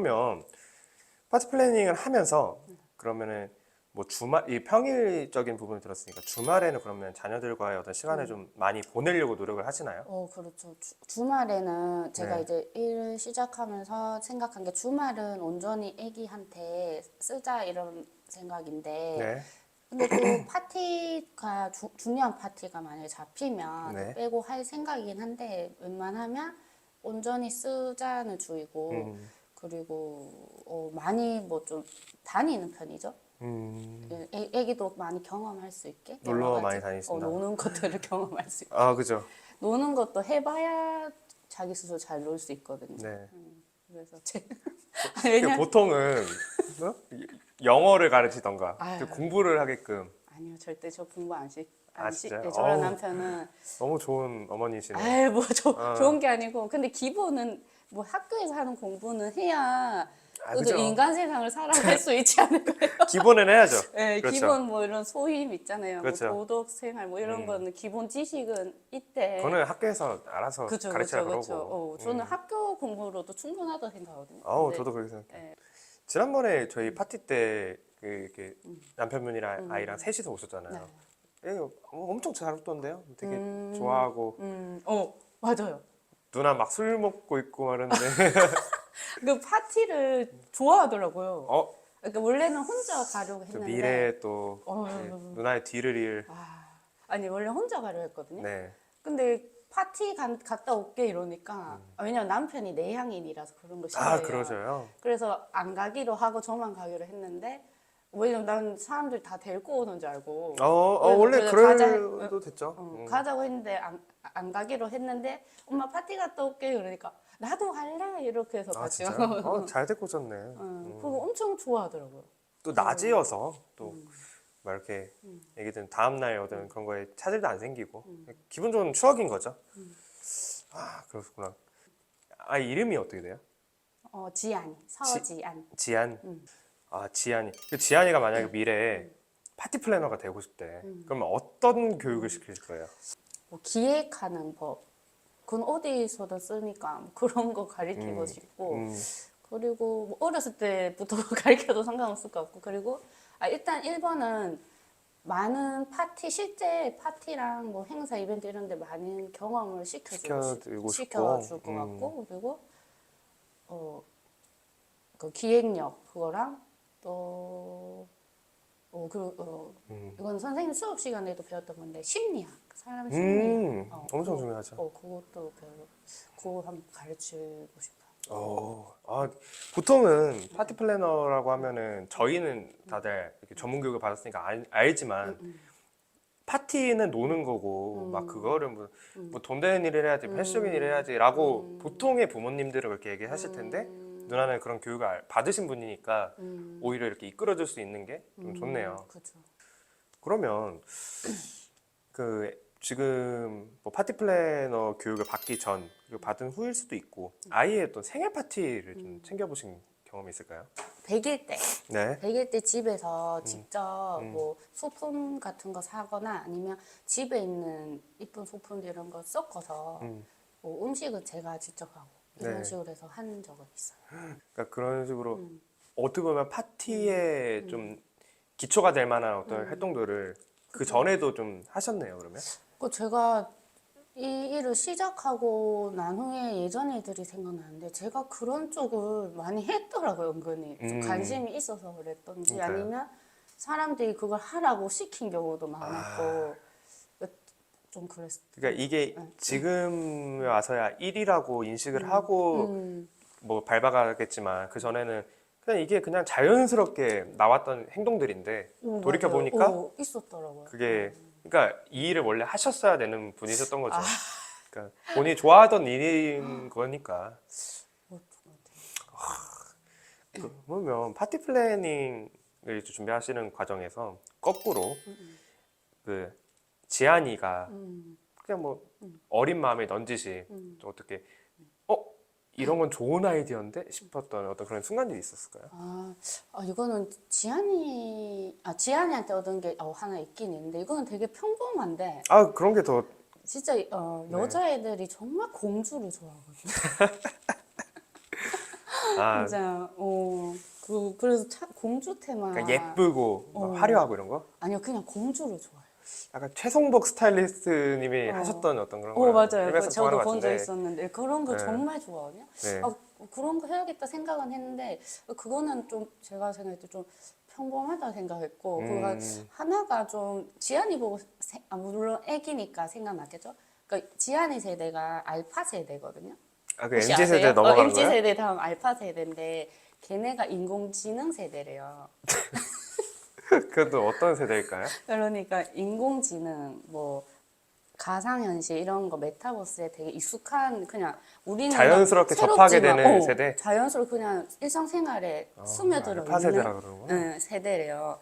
그러면 파티 플래닝을 하면서 그러면은 뭐 주말 이 평일적인 부분을 들었으니까 주말에는 그러면 자녀들과의 어떤 시간을 좀 많이 보내려고 노력을 하시나요? 어, 그렇죠. 주, 주말에는 제가 네. 이제 일을 시작하면서 생각한 게 주말은 온전히 애기한테 쓰자 이런 생각인데 네. 근데 또 파티가 주- 중요한 파티가 만약에 잡히면 네. 빼고 할 생각이긴 한데 웬만하면 온전히 쓰자는 주의고 음. 그리고 어, 많이 뭐 좀 다니는 편이죠. 음. 애, 애기도 많이 경험할 수 있게 놀러 여러 많이 다니신다. 어, 노는 것들을 경험할 수 있게 아 그죠. 노는 것도 해봐야 자기 스스로 잘 놀 수 있거든요. 네. 그래서 제 이게 왜냐 보통은 어? 영어를 가르치던가 아유. 공부를 하게끔 아니요 절대 저 공부 안 시. 아. 진짜요? 네, 저랑 어우. 남편은 너무 좋은 어머니시네요. 아이 뭐 조, 어. 좋은 게 아니고 근데 기본은 뭐 학교에서 하는 공부는 해야 아, 또 그죠. 인간 세상을 살아갈 수 있지 않을까요? 기본은 해야죠. 네, 그렇죠. 기본 뭐 이런 소임 있잖아요. 그렇죠. 뭐 도덕 생활 뭐 이런 음. 거는 기본 지식은 있대. 그거는 학교에서 알아서 그죠, 가르치라 그죠, 그러고. 그죠. 어, 저는 음. 학교 공부로도 충분하다고 생각하거든요. 아우 근데 저도 그렇게 생각해요. 네. 지난번에 저희 파티 때 그 이렇게 음. 남편분이랑 음. 아이랑 셋이서 오셨잖아요. 예, 어, 엄청 잘 웃던데요. 되게 음. 좋아하고 음, 어 맞아요. 누나 막 술 먹고 있고 말는데 그 파티를 좋아하더라고요. 어, 그러니까 원래는 혼자 가려고 저 했는데. 미래에 또 어, 네, 어, 누나의 뒤를 이을 아, 아니 원래 혼자 가려 했거든요. 네. 근데 파티 간, 갔다 올게 이러니까 아, 왜냐면 남편이 내향인이라서 그런 거 싫어해요. 음. 아 그러셔요. 그래서 안 가기로 하고 저만 가기로 했는데 왜냐면 난 사람들 다 데리고 오는 줄 알고 어, 어 그래서 원래 그래서 가자 그래도 됐죠. 어, 음. 가자고 했는데 안, 안 가기로 했는데 엄마 파티 갔다 올게 그러니까 나도 갈래 이렇게 해서 아 같이? 가고 어, 잘 데리고 오셨네. 어, 음. 그거 엄청 좋아하더라고요. 또 낮이어서 또 음. 막 이렇게 애기들 다음 날 어떤 그런 거에 차질도 안 생기고 음. 기분 좋은 추억인 거죠. 아 그렇구나. 아 이름이 어떻게 돼요? 어, 지안, 서지안. 지안. 음. 아 지안이. 그 지안이가 만약에 미래에 파티 플래너가 되고 싶대. 음. 그러면 어떤 교육을 시키실 거예요? 뭐 기획하는 법. 그건 어디서든 쓰니까 뭐 그런 거 가르치고 음, 싶고 음, 그리고 뭐 어렸을 때부터 가르쳐도 상관없을 것 같고 그리고 아, 일단 1번은 많은 파티 실제 파티랑 뭐 행사 이벤트 이런 데 많은 경험을 시켜주고 싶- 시켜드리고 싶고. 시켜줄 것 음. 같고 그리고 어그 기획력 그거랑 또 어, 그리고 어, 음. 이건 선생님 수업 시간에도 배웠던 건데 심리학 사람 심리학 음, 어, 엄청 그거- 중요하죠. 어 그것도 배우 그거 한번 가르치고 싶어요. 어, 아, 보통은 파티 플래너라고 하면은 저희는 다들 이렇게 전문 교육을 받았으니까 알, 알지만 음. 파티는 노는 거고 음. 막 그거를 뭐, 음. 뭐돈 되는 일을 해야지 음. 폐쇄적인 일을 해야지라고 음. 보통의 부모님들은 그렇게 얘기하실 텐데 음. 누나는 그런 교육을 알- 받으신 분이니까 음. 오히려 이렇게 이끌어줄 수 있는 게 좀 좋네요. 그렇죠. 그러면 그 지금 뭐 파티 플래너 교육을 받기 전 그리고 받은 후일 수도 있고 아이의 어떤 생일 파티를 좀 음. 챙겨보신 경험이 있을까요? 100일 때, 네. 100일 때 집에서 직접 음. 뭐 소품 같은 거 사거나 아니면 집에 있는 이쁜 소품들 이런 거 섞어서 음. 뭐 음식은 제가 직접 하고 이런 네. 식으로 해서 한 적은 있어요. 그러니까 그런 식으로 음. 어떻게 보면 파티에 좀 기초가 될 만한 어떤 음. 활동들을 그 전에도 좀 하셨네요, 그러면? 그 제가 이 일을 시작하고 난 후에 예전 일들이 생각나는데 제가 그런 쪽을 많이 했더라고요, 은근히. 좀 음. 관심이 있어서 그랬던지 그러니까요. 아니면 사람들이 그걸 하라고 시킨 경우도 많았고 좀 그랬어요. 그러니까 이게 네. 지금 와서야 일이라고 인식을 하고 음, 뭐 밟아가겠지만 그 전에는 그냥 이게 그냥 자연스럽게 나왔던 행동들인데 오, 돌이켜 맞아요. 보니까 오, 있었더라고요. 그게 그러니까 이 일을 원래 하셨어야 되는 분이셨던 거죠. 아. 그러니까 본인이 좋아하던 일인 거니까. 뭐, 네. 그러면 파티 플래닝을 준비하시는 과정에서 거꾸로 음, 그 지안이가 음, 그냥 뭐 음. 어린 마음에 넌지시 음. 좀 어떻게 어 이런 건 좋은 아이디어인데 싶었던 어떤 그런 순간들이 있었을까요? 아, 아, 이거는 지한이 아 지한이한테 얻은 게 어, 하나 있긴 있는데 이거는 되게 평범한데 아 그런 게 더 진짜 어, 네. 여자애들이 정말 공주를 좋아하거든요. 아, 진짜 어, 그 그래서 차, 공주 테마 그러니까 예쁘고 막 어. 화려하고 이런 거? 아니요 그냥 공주를 좋아해요. 약간 최송복 스타일리스트님이 어. 하셨던 어떤 그런 어거 맞아요. 일면서 그 좋아하는 저도 것본 적. 있었는데 그런 거 네. 정말 좋아하거든요. 네. 아, 그런 거 해야겠다 생각은 했는데 그거는 좀 제가 생각할 때 좀 평범하다 생각했고 그거 음. 하나가 좀 지안이 보고 세- 아, 물론 애기니까 생각났겠죠. 그러니까 지안이 세대가 알파 세대거든요. 아, 그 MZ 세대 아세요? 넘어가는 어, MZ? 세대 다음 알파 세대인데 걔네가 인공지능 세대래요. 그것도 어떤 세대일까요? 그러니까 인공지능 뭐 가상현실 이런 거 메타버스에 되게 익숙한 그냥 우리는 자연스럽게 막 접하게 새롭지만, 되는 어, 세대? 자연스럽게 그냥 일상생활에 스며들어 알파 있는 세대라 그러는구나. 응, 세대래요.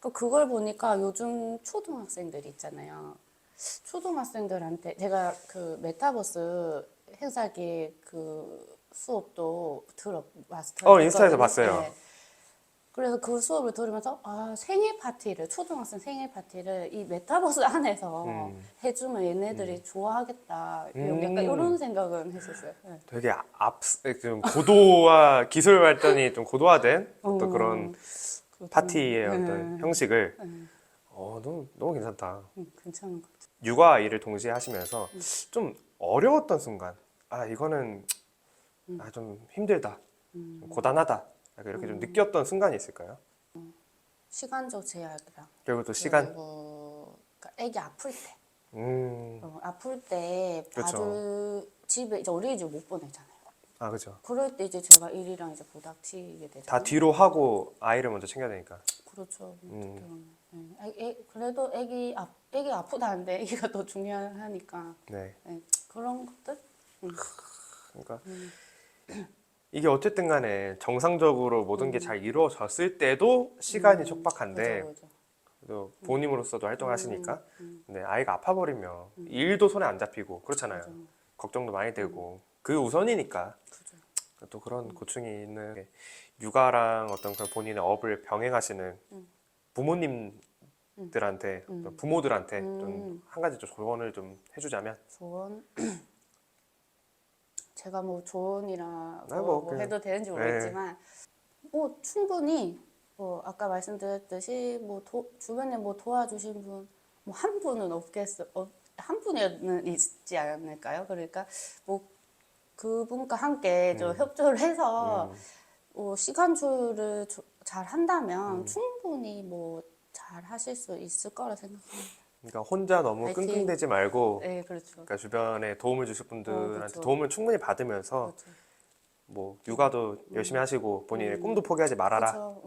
그 그걸 보니까 요즘 초등학생들 있잖아요. 초등학생들한테 제가 그 메타버스 행사기 그 수업도 들어 마스터. 어, 인스타에서 봤어요. 그래서 그 수업을 들으면서 아 생일 파티를 초등학생 생일 파티를 이 메타버스 안에서 음. 해주면 얘네들이 좋아하겠다 이런 음. 약간 이런 생각은 했었어요. 네. 되게 앞, 좀 고도화, 기술 발전이 좀 고도화된 어떤 어, 그런 그거 파티의 좀, 어떤 네, 형식을 네, 어, 너무, 너무 괜찮다. 음, 괜찮은 것 같아요. 육아 일을 동시에 하시면서 음. 좀 어려웠던 순간, 아, 이거는 아, 좀 힘들다, 음. 고단하다, 약간 이렇게 좀 느꼈던 순간이 있을까요? 시간적 제약이랑 그리고 또 시간, 그리고 그러니까 애기 아플 때 음, 어, 아플 때 그쵸. 봐줄 집에 이제 어린이집 못 보내잖아요. 아, 그죠. 그럴 때 이제 제가 일이랑 이제 부닥치게 되잖아요. 다 뒤로 하고 아이를 먼저 챙겨야 되니까. 그렇죠. 음. 어떻게 보면. 네. 애, 애, 그래도 애기 아, 애기 아프다는데 애기가 더 중요하니까 네. 네. 그런 것들. 그러니까 음. 이게 어쨌든 간에 정상적으로 모든 게 잘 이루어졌을 때도 시간이 촉박한데 음. 그죠, 그죠. 또 본인으로서도 활동하시니까 음. 근데 아이가 아파 버리면 일도 손에 안 잡히고 그렇잖아요. 그죠. 걱정도 많이 되고 그 우선이니까 그죠. 또 그런 고충이 있는 게 육아랑 어떤 그런 본인의 업을 병행하시는 음. 부모님들한테 음. 또 부모들한테 음. 좀한 가지 좀 조언을 좀 해주자면 조언. 제가 뭐 조언이라고 아, 뭐뭐 해도 되는지 모르겠지만 뭐 충분히 뭐 아까 말씀드렸듯이 뭐 도, 주변에 뭐 도와주신 분 뭐 한 분은 없겠어 어, 한 분은 있지 않을까요? 그러니까 뭐 그분과 함께 좀 음. 협조를 해서 음, 뭐 시간조율을 조- 잘 한다면 음. 충분히 뭐 잘 하실 수 있을 거라 생각합니다. 그러니까 혼자 너무 파이팅. 끙끙대지 말고 네, 그렇죠. 그러니까 주변에 도움을 주실 분들한테 그렇죠. 도움을 충분히 받으면서 그렇죠. 뭐 육아도 열심히 하시고 본인의 음. 꿈도 포기하지 말아라 그렇죠.